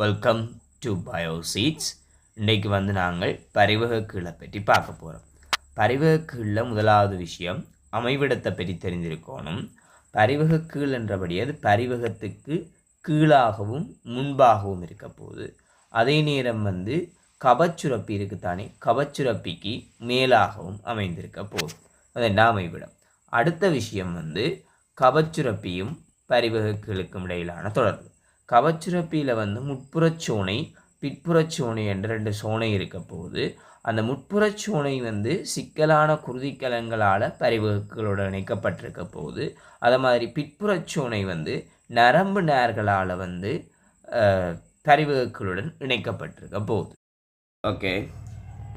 Welcome to பயோசீட்ஸ் இன்றைக்கு வந்து நாங்கள் பரிவகக்கீழை பற்றி பார்க்க போகிறோம் பரிவகக்கீழில் முதலாவது விஷயம் அமைவிடத்தை பற்றி தெரிந்திருக்கணும். பரிவகக்கீழ் என்றபடி அது பரிவகத்துக்கு கீழாகவும் முன்பாகவும் இருக்க போகுது. அதே நேரம் வந்து கபச்சுரப்பி இருக்குத்தானே கபச்சுரப்பிக்கு மேலாகவும் அமைந்திருக்க போகுது. அது என்ன அமைவிடம்? அடுத்த விஷயம் வந்து கபச்சுரப்பியும் பரிவகக்கீழுக்கும் இடையிலான தொடர்பு. கவச்சுரப்பியில் வந்து முட்புறச்சோனை பிற்புறச்சோனை என்ற ரெண்டு சோனை இருக்க போகுது. அந்த முட்புறச்சோனை வந்து சிக்கலான குருதிக்கலங்களால் பரிவகுகளோடு இணைக்கப்பட்டிருக்க போகுது. அதை மாதிரி பிற்புறச்சோனை வந்து நரம்பு நேர்களால் வந்து பரிவகுக்களுடன் இணைக்கப்பட்டிருக்க போகுது. ஓகே.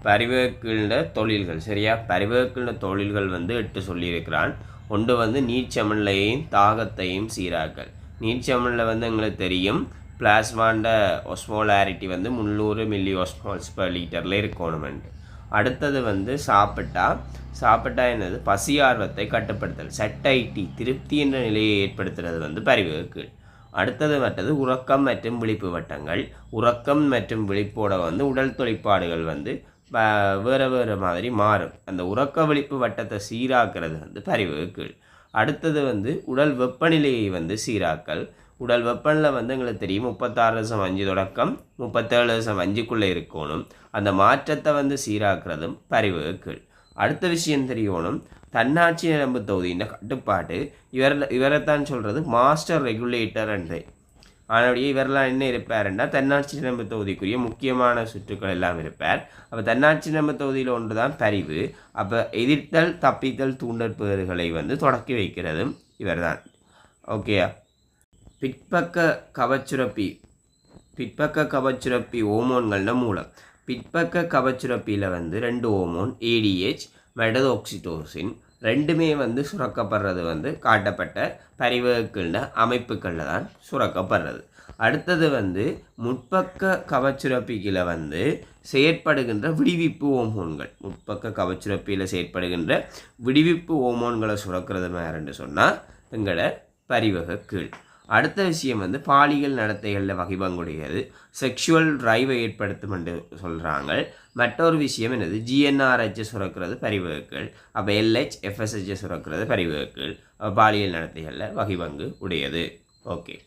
பரிவகுகள தொழில்கள். சரியா? பரிவகுகள தொழில்கள் வந்து எட்டு சொல்லியிருக்கிறான். ஒன்று வந்து நீர்ச்சமநிலையையும் தாகத்தையும் சீராக்கல். நீர்ச்சமனில் வந்து எங்களுக்கு தெரியும். பிளாஸ்மாண்ட ஒஸ்மோலாரிட்டி வந்து முந்நூறு மில்லி ஒஸ்மோல்ஸ் பர் லிட்டரில் இருக்கணுமெண்டு. அடுத்தது வந்து சாப்பிட்டா சாப்பிட்டா என்னது? பசி ஆர்வத்தை கட்டுப்படுத்தல் சட்டைட்டி திருப்தி என்ற நிலையை ஏற்படுத்துறது வந்து பரிவுக்கு. அடுத்தது மற்றது உறக்கம் மற்றும் விழிப்பு வட்டங்கள். உறக்கம் மற்றும் விழிப்போட வந்து உடல் தொழிற்பாடுகள் வந்து வேறு வேறு மாதிரி மாறும். அந்த உறக்க விழிப்பு வட்டத்தை சீராக்கிறது வந்து பரிவுக்கு. அடுத்தது வந்து உடல் வெப்பநிலையை வந்து சீராக்கல். உடல் வெப்பநிலை வந்து எங்களுக்கு தெரியும். முப்பத்தாறு தசம் அஞ்சு தொடக்கம். முப்பத்தேழு தசம் அஞ்சுக்குள்ளே இருக்கணும். அந்த மாற்றத்தை வந்து சீராக்குறதும் பரிவுகள் அடுத்த விஷயம் தெரியணும். தன்னாட்சி நரம்பு தொகுதியின் கட்டுப்பாடு. இவர் இவரைத்தான் சொல்கிறது மாஸ்டர் ரெகுலேட்டர் என்று. ஆனபடியே இவரெல்லாம் என்ன இருப்பாருன்னா தன்னாட்சி நம்ப தொகுதிக்குரிய முக்கியமான சுற்றுக்கள் எல்லாம் இருப்பார். அப்போ தன்னாட்சி நம்ப தொகுதியில் ஒன்று தான் பரிவு. அப்போ எதிர்த்தல் தப்பித்தல் தூண்டல் வந்து தொடக்கி வைக்கிறதும் இவர் தான் ஓகேயா பிற்பக்க கவச்சுரப்பி பிற்பக்க கவச்சுரப்பி ஓமோன்கள்னா மூலம். பிற்பக்க கவச்சுரப்பியில் வந்து ரெண்டு ஓமோன் ஏடிஹெச் மெடதோக்சிடோசின் ரெண்டுமே வந்து சுரக்கப்படுறது வந்து காட்டப்பட்ட பரிவகுக்கள்ன அமைப்புகளில் தான் சுரக்கப்படுறது. அடுத்தது வந்து முற்பக்க கவச்சுரப்பியில் வந்து செயற்படுகின்ற விடுவிப்பு ஓமோன்கள் முற்பக்க கவச்சுரப்பியில் செயற்படுகின்ற விடுவிப்பு ஓமோன்களை சுரக்கிறது மேறன்னு சொன்னால் எங்களை பரிவக கீழ். அடுத்த விஷயம் வந்து பாலியல் நடத்தைகளில் வகைபங்குடையது செக்ஷுவல் ட்ரைவை ஏற்படுத்தும் என்று சொல்கிறாங்க மற்றொரு விஷயம் என்னது? ஜிஎன்ஆர்ஹெச் சுரக்கிறது பரிவகுக்கள். அப்போ எல்ஹெச் எஃப்எஸ்ஹெச் சுரக்கிறது பரிவகுக்கள். பாலியல் நடத்தைகளில் வகைபங்கு உடையது. ஓகே